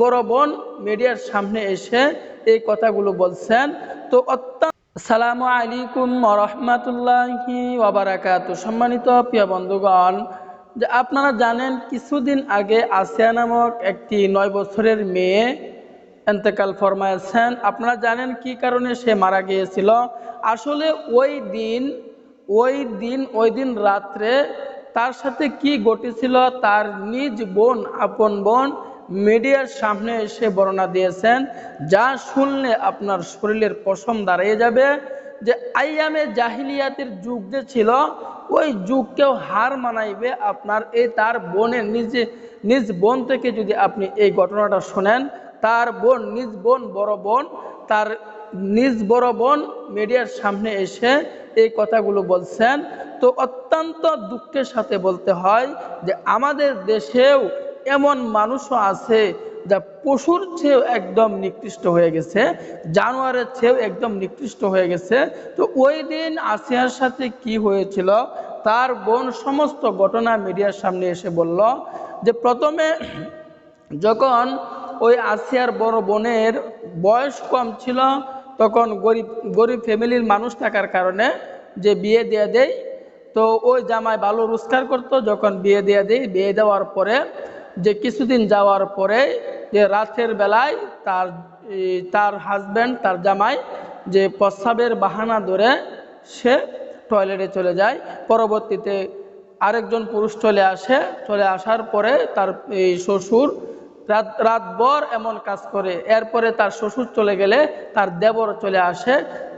বড় বোন মিডিয়ার সামনে এসে এই কথাগুলো বলছেন। তো অত্যন্ত সালামু আলাইকুম রহমতুল্লাহি ওয়াবারাকাত সম্মানিত প্রিয় বন্ধুগণ, যে আপনারা জানেন কিছুদিন আগে আসিয়া নামক একটি নয় বছরের মেয়ে এন্তেকাল ফরমায়েছেন। আপনারা জানেন কি কারণে সে মারা গিয়েছিল? আসলে ওই দিন ওই দিন ওই দিন রাত্রে তার সাথে কি ঘটেছিল? তার নিজ বোন, আপন বোন মিডিয়ার সামনে এসে বর্ণনা দিয়েছেন, যা শুনলে আপনার শরীরের পশম দাঁড়িয়ে যাবে। যে আইয়ামে জাহিলিয়াতের যুগ যে ছিল, ওই যুগকেও হার মানাইবে আপনার এই তার বোনের নিজে, নিজ বোন থেকে যদি আপনি এই ঘটনাটা শোনেন, তার বোন, নিজ বোন, বড় বোন, তার নিজ বড় বোন মিডিয়ার সামনে এসে এই কথাগুলো বলছেন। তো অত্যন্ত দুঃখের সাথে বলতে হয় যে আমাদের দেশেও এমন মানুষও আছে যা পশুর চেয়েও একদম নিকৃষ্ট হয়ে গেছে, জানোয়ারের চেয়েও একদম নিকৃষ্ট হয়ে গেছে। তো ওই দিন আসিয়ার সাথে কি হয়েছিল? তার বোন সমস্ত ঘটনা মিডিয়ার সামনে এসে বলল যে, প্রথমে যখন ওই আসিয়ার বড় বোনের বয়স কম ছিল, তখন গরিব গরিব ফ্যামিলির মানুষ থাকার কারণে যে বিয়ে দিয়ে দেয়, তো ওই জামাই ভালো রোজগার করতো। যখন বিয়ে দিয়ে দেয়, বিয়ে দেওয়ার পরে যে কিছুদিন যাওয়ার পরে যে রাতের বেলায় তার তার হাজব্যান্ড তার জামাই যে প্রস্রাবের বাহানা ধরে সে টয়লেটে চলে যায়। পরবর্তীতে আরেকজন পুরুষ চলে আসে। চলে আসার পরে তার এই শ্বশুর রাত, রাতভর এমন কাজ করে। এরপরে তার শ্বশুর চলে গেলে তার দেবর চলে আসে।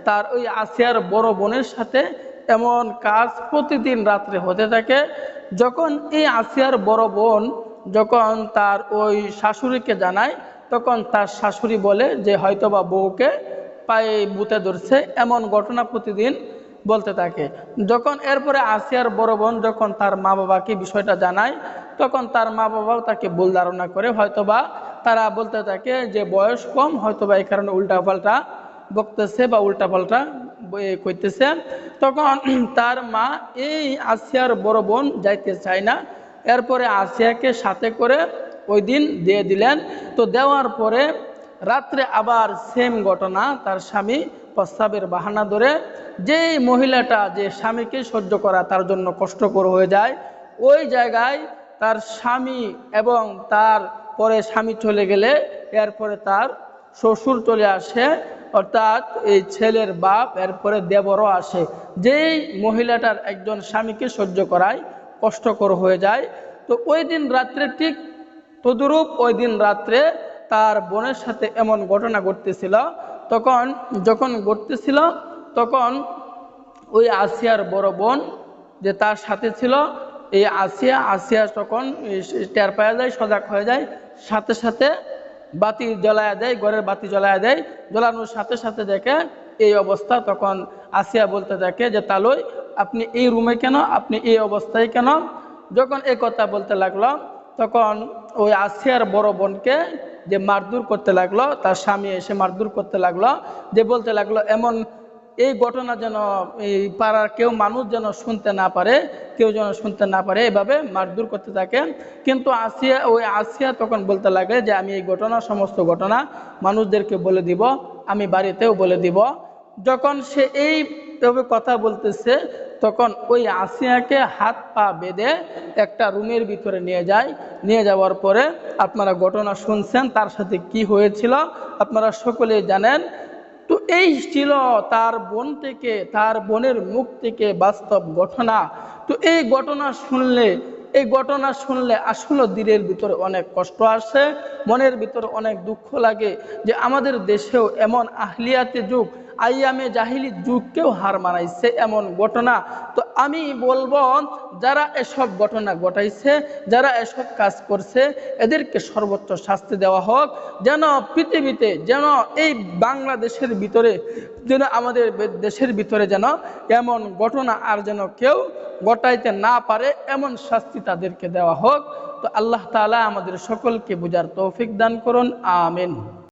তার ওই আসিয়ার বড় বোনের সাথে এমন কাজ প্রতিদিন রাত্রে হতে থাকে। যখন এই আসিয়ার বড় বোন যখন তার ওই শাশুড়িকে জানায়, তখন তার শাশুড়ি বলে যে হয়তোবা বউকে পায়ে বুতে ধরছে, এমন ঘটনা প্রতিদিন বলতে থাকে। যখন এরপরে আসিয়ার বড় বোন যখন তার মা বাবাকে বিষয়টা জানায়, তখন তার মা বাবাও তাকে ভুল ধারণা করে হয়তোবা তারা বলতে থাকে যে বয়স কম, হয়তোবা এই কারণে উল্টাপাল্টা বকতেছে বা উল্টাপাল্টা করতেছে তখন তার মা এই আসিয়ার বড় বোন যাইতে চায় না এরপরে আসিয়াকে সাথে করে ওই দিন দিয়ে দিলেন। তো দেওয়ার পরে রাত্রে আবার সেম ঘটনা, তার স্বামী প্রস্তাবের বাহানা ধরে যেই মহিলাটা যে স্বামীকে সহ্য করা তার জন্য কষ্টকর হয়ে যায়, ওই জায়গায় তার স্বামী এবং তার পরে স্বামী চলে গেলে এরপরে তার শ্বশুর চলে আসে, অর্থাৎ এই ছেলের বাপ, এরপরে দেবরও আসে। যেই মহিলাটার একজন স্বামীকে সহ্য করায় কষ্টকর হয়ে যায়। তো ওই দিন রাত্রে ঠিক তদুরূপ ওই দিন রাত্রে তার বোনের সাথে এমন ঘটনা ঘটতেছিল। তখন যখন ঘটতেছিল, তখন ওই আসিয়ার বড় বোন যে তার সাথে ছিল, এই আসিয়া আসিয়া তখন টের পাওয়া যায়, সজাগ হয়ে যায়, সাথে সাথে বাতি জ্বলায়া দেয়, ঘরের বাতি জ্বলায়া দেয়। জ্বলানোর সাথে সাথে দেখে এই অবস্থা। তখন আসিয়া বলতে থাকে যে, তালই আপনি এই রুমে কেন? আপনি এই অবস্থায় কেন? যখন এই কথা বলতে লাগল, তখন ওই আসিয়ার বড় বোনকে যে মারধর করতে লাগল, তার স্বামী এসে মারধর করতে লাগল, যে বলতে লাগল, এমন এই ঘটনা যেন এই পাড়ার কেউ মানুষ যেন শুনতে না পারে, কেউ যেন শুনতে না পারে, এভাবে মারধর করতে থাকে। কিন্তু আসিয়া, ওই আসিয়া তখন বলতে লাগে যে, আমি এই ঘটনা, সমস্ত ঘটনা মানুষদেরকে বলে দিব, আমি বাড়িতেও বলে দিব। যখন সে এইভাবে কথা বলতেছে, তখন ওই আসিয়াকে হাত পা বেঁধে একটা রুমের ভিতরে নিয়ে যায়। নিয়ে যাওয়ার পরে আপনারা ঘটনা শুনছেন, তার সাথে কি হয়েছিল আপনারা সকলে জানেন। তো এই ছিল তার বোন থেকে, তার বোনের মুখ থেকে বাস্তব ঘটনা। তো এই ঘটনা শুনলে, এই ঘটনা শুনলে আসলে দিলের ভিতরে অনেক কষ্ট আসে, মনের ভিতরে অনেক দুঃখ লাগে যে আমাদের দেশেও এমন আহলিয়াতে যুগ আইয়ামে জাহিলি যুগকেও হার মানাইছে এমন ঘটনা। তো আমি বলব, যারা এসব ঘটনা ঘটাইছে, যারা এসব কাজ করছে, এদেরকে সর্বোচ্চ শাস্তি দেওয়া হোক। যেন পৃথিবীতে যেন এই বাংলাদেশের ভিতরে, যেন আমাদের দেশের ভিতরে যেন এমন ঘটনা আর যেন কেউ ঘটাইতে না পারে, এমন শাস্তি তাদেরকে দেওয়া হোক। তো আল্লাহ তালা আমাদের সকলকে বুঝার তৌফিক দান করুন। আমিন।